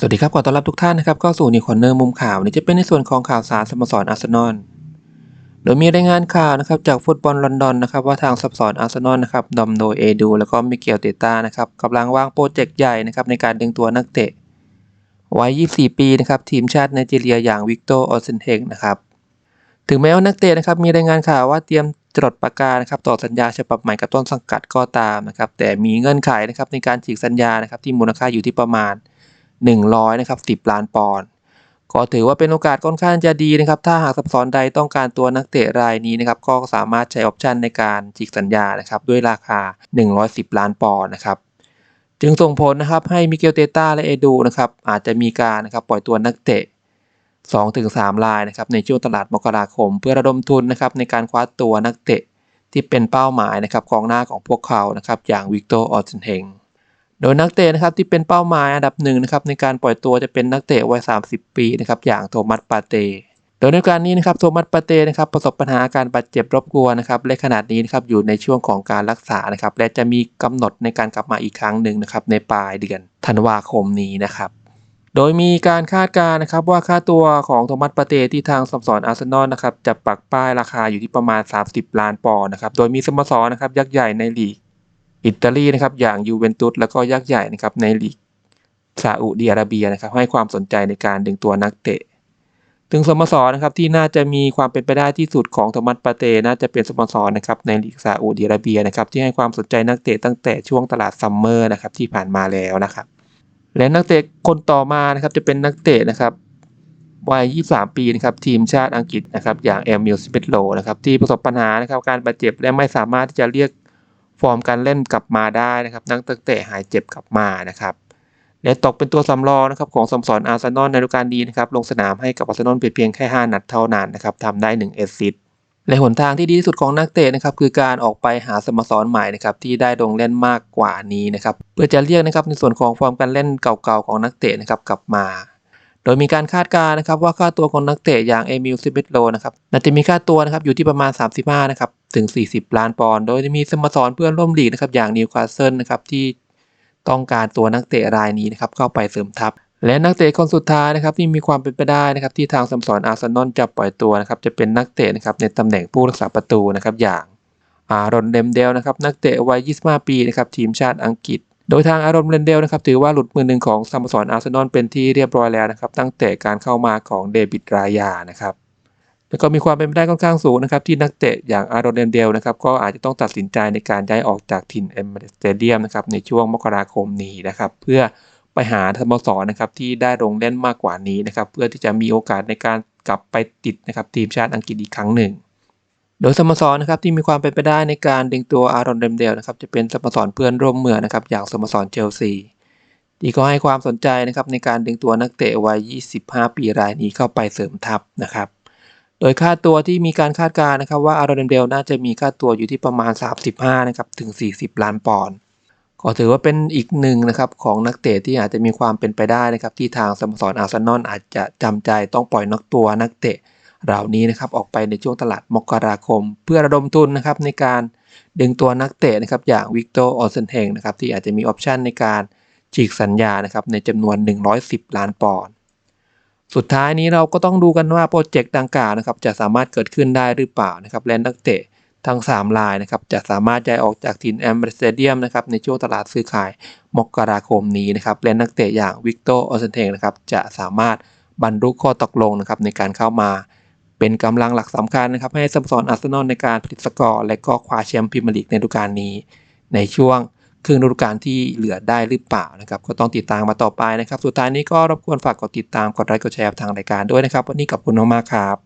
สวัสดีครับขอต้อนรับทุกท่านนะครับเข้าสู่นิคอนเนอร์มุมข่าวนี่จะเป็นในส่วนของข่าวสารสโมสรอาร์เซนอลโดยมีรายงานข่าวนะครับจากฟุตบอลลอนดอนนะครับว่าทางสโมสรอาร์เซนอลนะครับนำโดยเอดูแล้วก็มิเกลเตต้านะครับกำลังวางโปรเจกต์ใหญ่นะครับในการดึงตัวนักเตะวัย 24 ปีนะครับทีมชาติไนจีเรียอย่างวิกโตออเซนเทงนะครับถึงแม้ว่านักเตะนะครับมีรายงานข่าวว่าเตรียมจดประกานะครับต่อสัญญาฉบับใหม่กับต้นสังกัดก็ตามนะครับแต่มีเงื่อนไขนะครับในการฉีกสัญญานะครับที่มูลค่าอยู่ที่ประมาณ 100นะครับ10 ล้านปอนด์ก็ถือว่าเป็นโอกาสค่อนข้างจะดีนะครับ ถ้าหากสโมสรใดต้องการตัวนักเตะรายนี้นะครับ ก็สามารถใช้ออปชันในการฉีกสัญญานะครับด้วยราคา 110 ล้านปอนด์นะครับ จึงส่งผลนะครับให้มิเกลเตต้าและเอดูนะครับอาจจะมีการนะครับปล่อยตัวนักเตะ 2-3 รายนะครับในช่วงตลาดมกราคม เพื่อระดมทุนนะครับในการคว้าตัวนักเตะที่เป็นเป้าหมายนะครับกองหน้าของพวกเขานะครับอย่างวิกโตออร์เซนเฮง โดยนักเตะนะครับที่เป็นเป้าหมายอันดับหนึ่งนะครับในการปล่อยตัวจะเป็นนักเตะวัย 30 ปีนะครับอย่างโทมัสปาเตโดยในการนี้นะครับโทมัสปาเตนะครับประสบปัญหาการบาดเจ็บรบกวนนะครับและขนาดนี้นะครับอยู่ในช่วงของการรักษานะครับและจะมีกำหนดในการกลับมาอีกครั้งหนึ่งนะครับในปลายเดือนธันวาคมนี้นะครับโดยมีการคาดการณ์นะครับว่าค่าตัวของโทมัสปาเตที่ทางสโมสรอาร์เซนอลนะครับจะปักป้ายราคาอยู่ที่ประมาณ 30 ล้านปอนด์นะครับโดยมีสโมสรนะครับยักษ์ใหญ่ในลีก อิตาลีนะครับอย่างยูเวนตุสแล้วก็ยักษ์ใหญ่นะครับในลีกซาอุดิอาระเบียนะครับให้ความสนใจในการดึงตัวนักเตะ ถึงสโมสรนะครับที่น่าจะมีความเป็นไปได้ที่สุดของโทมัสปาเตน่าจะเป็นสโมสรนะครับในลีกซาอุดิอาระเบียนะครับที่ให้ความสนใจนักเตะตั้งแต่ช่วงตลาดซัมเมอร์นะครับที่ผ่านมาแล้วนะครับและนักเตะคนต่อมานะครับจะเป็นนักเตะนะครับวัย 23 ปีนะครับทีมชาติอังกฤษนะครับอย่างเอมิลสเปตโลนะครับที่ประสบปัญหานะครับการบาดเจ็บและไม่สามารถที่จะเรียก ฟอร์มการเล่นกลับมาได้นะครับ นักเตะหายเจ็บกลับมานะครับและตกเป็นตัวสำรองนะครับของสโมสรอาร์เซนอลในฤดูกาลนี้นะครับลงสนามให้กับอาร์เซนอลเพียงแค่ 5 นัดเท่านั้นนะครับทำได้ 1 เอซิสและหนทางที่ดีที่สุดของนักเตะนะครับคือการออกไปหาสโมสรใหม่นะครับที่ได้ลงเล่นมากกว่านี้นะครับเพื่อจะเรียกนะครับในส่วนของฟอร์มการเล่นเก่าๆของนักเตะนะครับกลับมา โดยมีการคาดการณ์นะครับว่าค่าตัวของนักเตะอย่างเอมิลซิเบตโลนะครับน่าจะมีค่าตัวนะครับอยู่ที่ประมาณ 35นะครับ ถึง 40 ล้านปอนด์ โดยจะมีสโมสรเพื่อนร่วมลีกนะครับอย่างนิวคาสเซิลนะครับที่ต้องการตัวนักเตะรายนี้นะครับเข้าไปเสริมทัพ และนักเตะคนสุดท้ายนะครับที่มีความเป็นไปได้นะครับที่ทางสโมสรอาร์เซนอลจะปล่อยตัวนะครับจะเป็นนักเตะนะครับในตำแหน่งผู้รักษาประตูนะครับอย่างอารอนเดมเดลนะครับนักเตะวัย 25 ปีนะครับทีมชาติอังกฤษ โดยทางอารอนเดมเดลนะครับถือว่าหลุดมือหนึ่งของสโมสรอาร์เซนอลเป็นที่เรียบร้อยแล้วนะครับตั้งแต่การเข้ามาของเดวิดรายานะครับ แล้วก็มีความเป็นไปได้ค่อนข้างสูงนะครับที่นักเตะอย่างอารอนเดมเดลนะครับก็อาจจะต้องตัดสินใจในการย้ายออกจากถิ่นเอมเรสเตเดียมนะครับในช่วงมกราคมนี้นะครับเพื่อไปหาสโมสรนะครับที่ได้ลงเล่นมากกว่านี้นะครับเพื่อที่จะมีโอกาสในการกลับไปติดนะครับทีมชาติอังกฤษอีกครั้งหนึ่ง โดยสโมสรนะครับที่มีความเป็นไปได้ในการดึงตัวอารอนเดมเดลนะครับจะเป็นสโมสรเพื่อนร่วมเมืองนะครับอย่างสโมสรเชลซีที่ก็ให้ความสนใจนะครับในการดึงตัวนักเตะวัย 25 ปีรายนี้เข้าไปเสริมทัพนะครับ โดยค่าตัวที่มีการคาดการณ์นะครับว่าอารอนเดมเดลน่าจะมีค่าตัวอยู่ที่ประมาณ 35นะครับถึง 40 ล้านปอนด์ก็ถือว่าเป็นอีกหนึ่งนะครับของนักเตะที่อาจจะมีความเป็นไปได้นะครับที่ทางสโมสรอาร์เซนอลอาจจะจำใจต้องปล่อยนักตัวนักเตะเหล่านี้นะครับออกไปในช่วงตลาดมกราคม เพื่อระดมทุนนะครับในการดึงตัวนักเตะนะครับอย่างวิกโตออร์เซนเฮงนะครับที่อาจจะมีออปชันในการฉีกสัญญานะครับในจำนวน 110 ล้านปอนด์ สุดท้ายนี้เราก็ต้องดูกันว่าโปรเจกต์ดังกล่าวนะครับจะสามารถเกิดขึ้นได้หรือเปล่านะครับและนักเตะทั้ง 3 รายนะครับจะสามารถย้ายออกจากถิ่นแอมเบรสเดียมนะครับในช่วงตลาดซื้อขายมกราคมนี้นะครับและนักเตะอย่างวิกโตออร์เซนเทงนะครับจะสามารถบรรลุข้อตกลงนะครับในการเข้ามาเป็นกำลังหลักสำคัญนะครับให้สโมสรอาร์เซนอลในการผลิตสกอร์ และก็คว้าแชมป์พรีเมียร์ลีกในฤดูกาลนี้ ในช่วง ครึ่งฤดูกาลที่เหลือได้หรือเปล่านะครับก็ต้องติดตามมาต่อไปนะครับ สุดท้ายนี้ก็รบกวนฝากกดติดตามกดไลค์กดแชร์ทางรายการด้วยนะครับ วันนี้ขอบคุณมากๆครับ